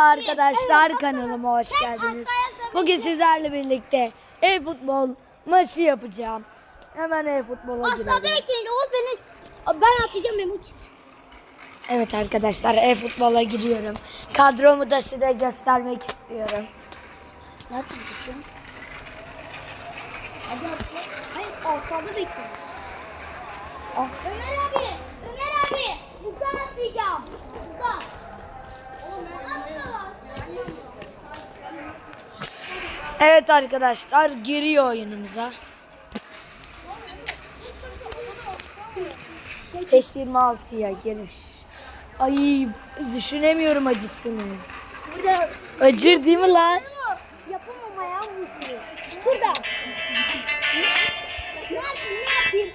arkadaşlar kanalıma hoş geldiniz. Bugün sizlerle birlikte e-futbol maçı yapacağım. Hemen e-futbola Asla girelim. bekleyin. O beni ben atacağım Mehmet. Evet arkadaşlar e-futbola giriyorum. Kadromu da size göstermek istiyorum. Ne yapacaksın? Hadi atla. Hayır asla bekleyin. Evet arkadaşlar giriyor oyunumuza. PES 26'ya giriş. Ay düşünemiyorum acısını. Burada. Acır değil mi lan? Yapamam ayağım vuruyor. Şurada. Ne yapayım? Ne yapayım? Ne yapayım?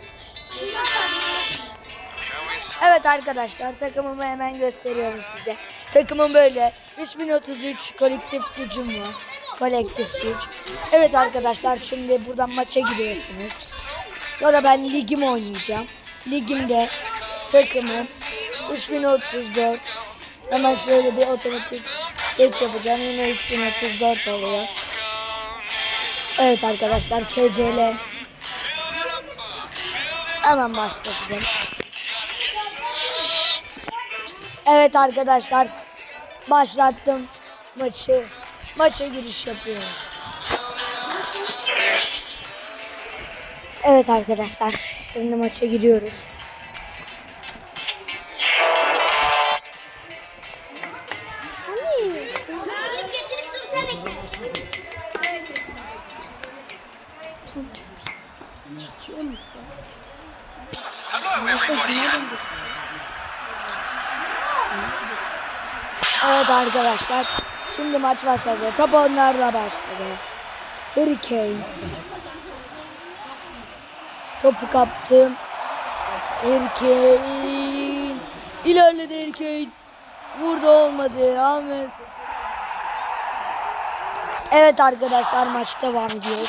Evet arkadaşlar takımımı hemen gösteriyorum size. Takımım böyle 3033 kolektif gücüm var. Kolektif güç. Evet arkadaşlar şimdi buradan maça gidiyorsunuz. Sonra ben ligim oynayacağım. Ligimde takımım 3034. Hemen şöyle bir otomatik seç yapacağım. Yine 3034 oluyor. Evet arkadaşlar KCL. Hemen başlatacağım. Evet arkadaşlar başlattım maçı. Maça giriş yapıyorum. Evet arkadaşlar şimdi maça giriyoruz. Çekiyor musun? Evet arkadaşlar şimdi maç başladı. Top onlarla başladı. Harry Kane. Topu kaptım. Harry Kane. İlerledi Harry Kane. Burada olmadı Ahmet. Evet arkadaşlar maç devam ediyor.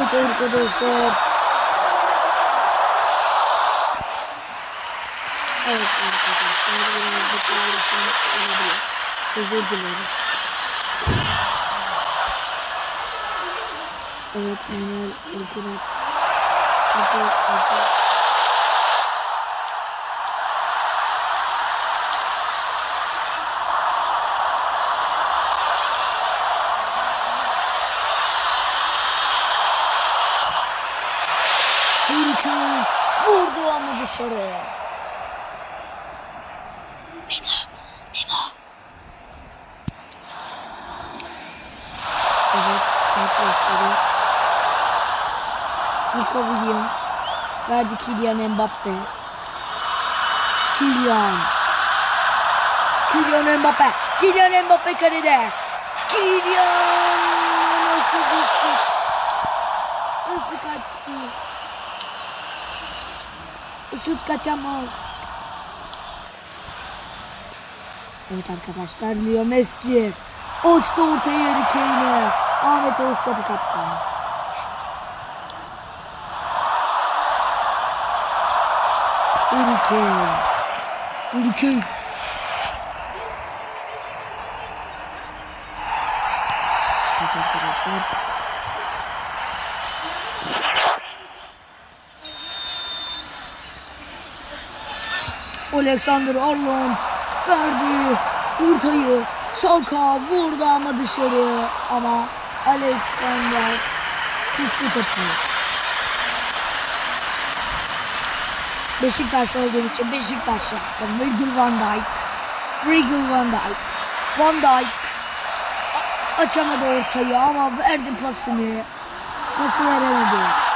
Evet arkadaşlar. Evet arkadaşlar. Birazcık uğraşmak olabilir. Özür dileriz. Evet Manuel Okurat. Oku, oku. Vurdu ama dışarı. Evet, maç başladı. Nico Williams. Verdi Kylian Mbappe. Kylian. Kylian Mbappe. Kylian Mbappe kalede. Kylian. Nasıl bir şut. Nasıl kaçtı? Şut kaçamaz. Evet arkadaşlar Leo Messi. Açtı ortaya Harry Kane'e. Ahmet Oğuz topu kaptı. Harry Kane. Harry Kane. Evet arkadaşlar. Alexander Arnold verdi ortayı. Saka vurdu ama dışarı. Ama Alexander tuttu topu. Beşiktaş olduğu için Beşiktaş yaptım. Virgil van Dijk. Virgil van Dijk. Van Dijk açamadı ortayı ama verdi pasını. Pası veremedi.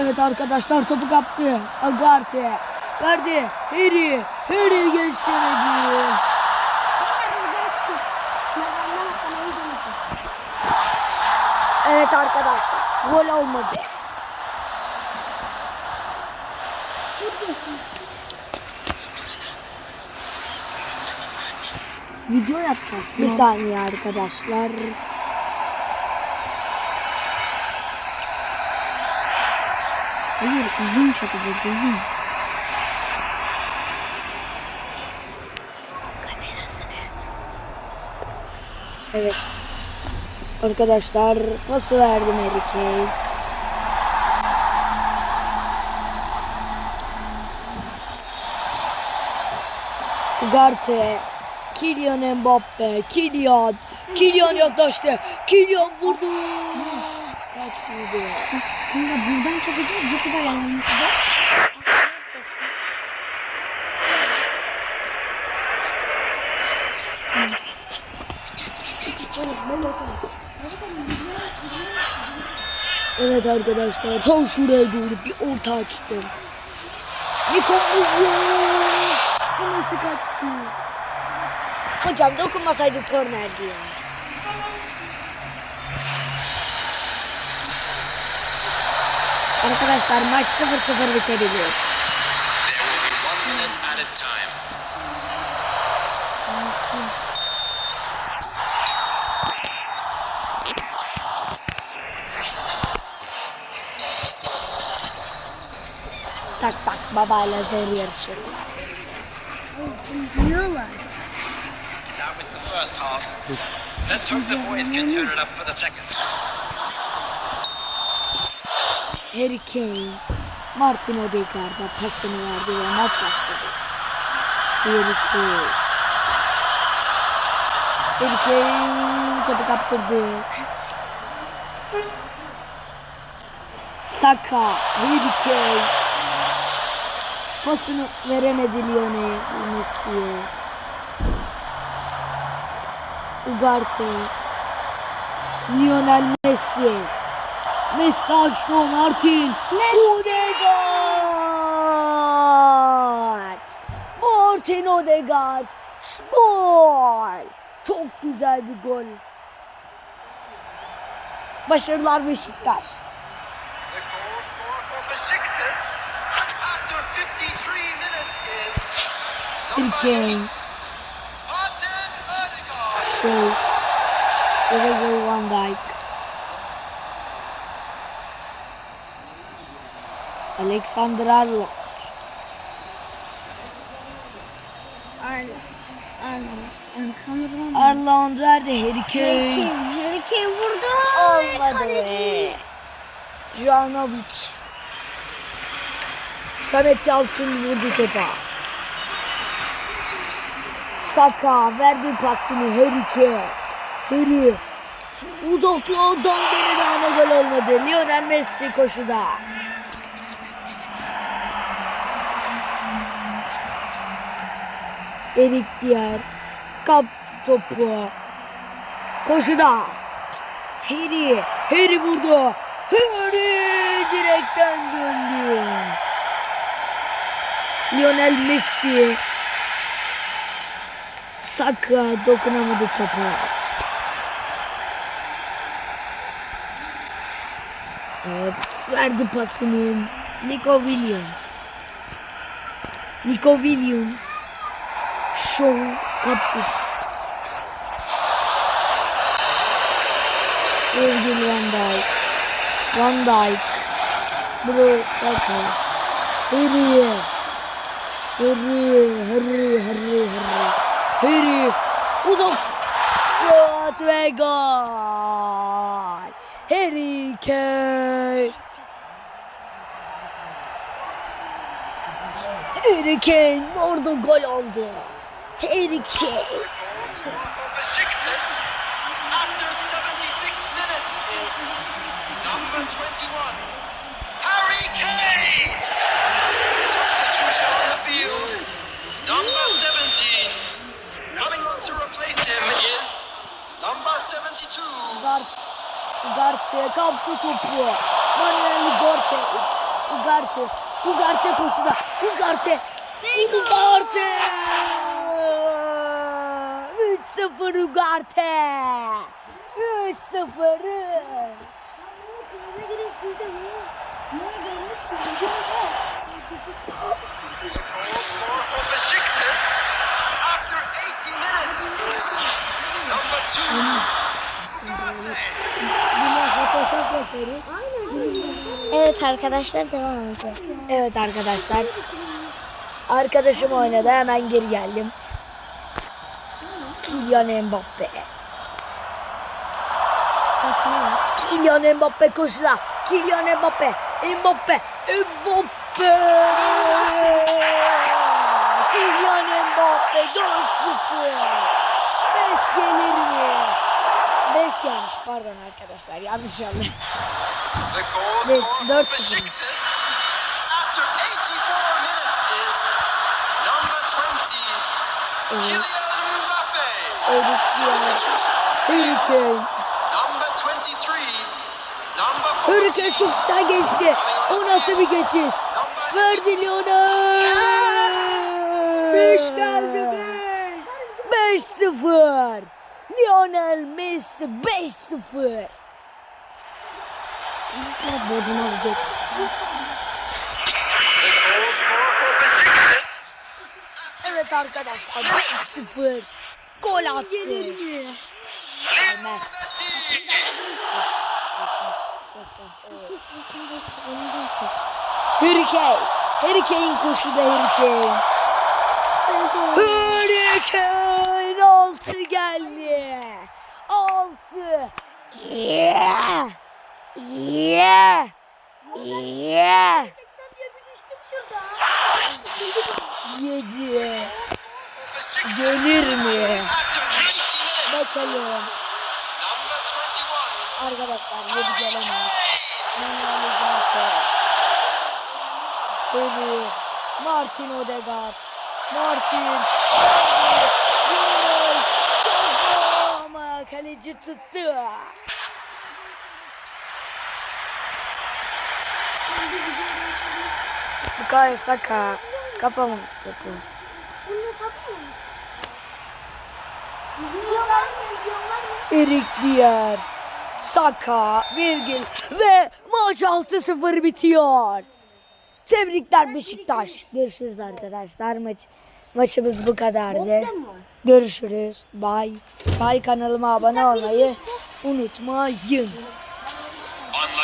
Evet arkadaşlar topu kaptı. Agarte. Verdi. Harry. Harry deneyeceğiz. Evet arkadaşlar. Gol olmadı. Video yapacağız. Bir saniye arkadaşlar. Hayır uzun çekecek uzun. Evet. Arkadaşlar pası verdim Kane. Ugarte. Kylian Mbappe. Kylian. Kylian yaklaştı. Kylian vurdu. Vurdu? Kanka buradan çekeceğiz. Bu kadar yanımızda. Evet arkadaşlar tam şuraya doğru bir orta açtım. Nico Williams. Bu nasıl kaçtı? Hocam dokunmasaydı kornerdi ya. Arkadaşlar maç 0-0 bitebiliyor. Tak tak babayla zor yarışıyor. That was the first half. Let's hope the boys can turn it up for the second. Harry Kane Martin Odegaard'a pasını verdi ve maç başladı. Harry Kane. Harry Kane topu kaptırdı. Saka, Harry Kane. Pasını veremedi Lionel Messi'ye. Ugarte. Lionel Messi. Messi açtı o Martin. Odegaard. Martin Odegaard. Gol. Çok güzel bir gol. Başarılar Beşiktaş. The goal scorer for Besiktas after 53 minutes is Harry number Kane. eight, Martin Odegaard. Show. Virgil van Dijk. Alexander Arnold. Alexander var mı? Arnold verdi Harry Kane. Harry Kane vurdu. Olmadı be. Jovanovic. Samet Yalçın vurdu topa. Saka verdi pasını Harry Kane. Harry. Uzaklardan denedi ama gol olmadı. Lionel Messi koşuda. Erik Diyer kaptı topu. Koşuda. Harry. Harry vurdu. Harry direkten döndü. Lionel Messi. Saka dokunamadı topa. Evet verdi pasını. Nico Williams. Nico Williams. Show kaptı. Virgil van Dijk. Van Dijk. Bro Saka. Harry. Harry. Harry. Harry. Harry. Harry. Uzak. Şut ve gol. Harry Kane. Harry Kane vurdu gol oldu. Harry Kane. After 76 minutes is number 21, Harry Kane. Substitution on the field, number 17. Coming on to replace him is number 72. Ugarte. Ugarte kaptı topu. Manuel Ugarte. Ugarte. Ugarte koşuda. Ugarte. Ugarte. 3-0 Ugarte. 3-0. Goal scorer for Besiktas after 80 minutes minute is number two. Garte. Buna Photoshop yapıyoruz. Evet arkadaşlar devam edeceğiz. Evet arkadaşlar. Arkadaşım oynadı hemen geri geldim. Kylian Mbappe. Kylian Mbappe koşula. Kylian Mbappe. Mbappe. Mbappe. Kylian Mbappe 4-0. 5 gelir mi? 5 gelmiş. Pardon arkadaşlar yanlış anladım. 5 4 0. Kane çok güzel geçti. O nasıl bir geçiş? Verdi Lionel. 5 geldi 5. 5-0. Lionel Messi 5-0. Sonra Bodrum'a geç. Evet arkadaşlar 5-0. Gol attı. Gelir mi? Gelmez. Harry Kane. Harry Kane koşuda Harry Kane. Harry Kane altı geldi. Altı. Yeah. Yeah. Yeah. Yedi. Gelir mi? After 90 minutes, Bakalım. number 21, Arkadaşlar yedi gelemez. Manuel Ugarte. Harry. Martin Odegaard. Martin. Kafa ama kaleci tuttu. Bukayo Saka. Mı? Erik Diyer. Saka, Virgil ve maç 6-0 bitiyor. Tebrikler Beşiktaş. Görüşürüz arkadaşlar. Maç maçımız bu kadardı. Görüşürüz. Bye. Bye kanalıma abone olmayı unutmayın.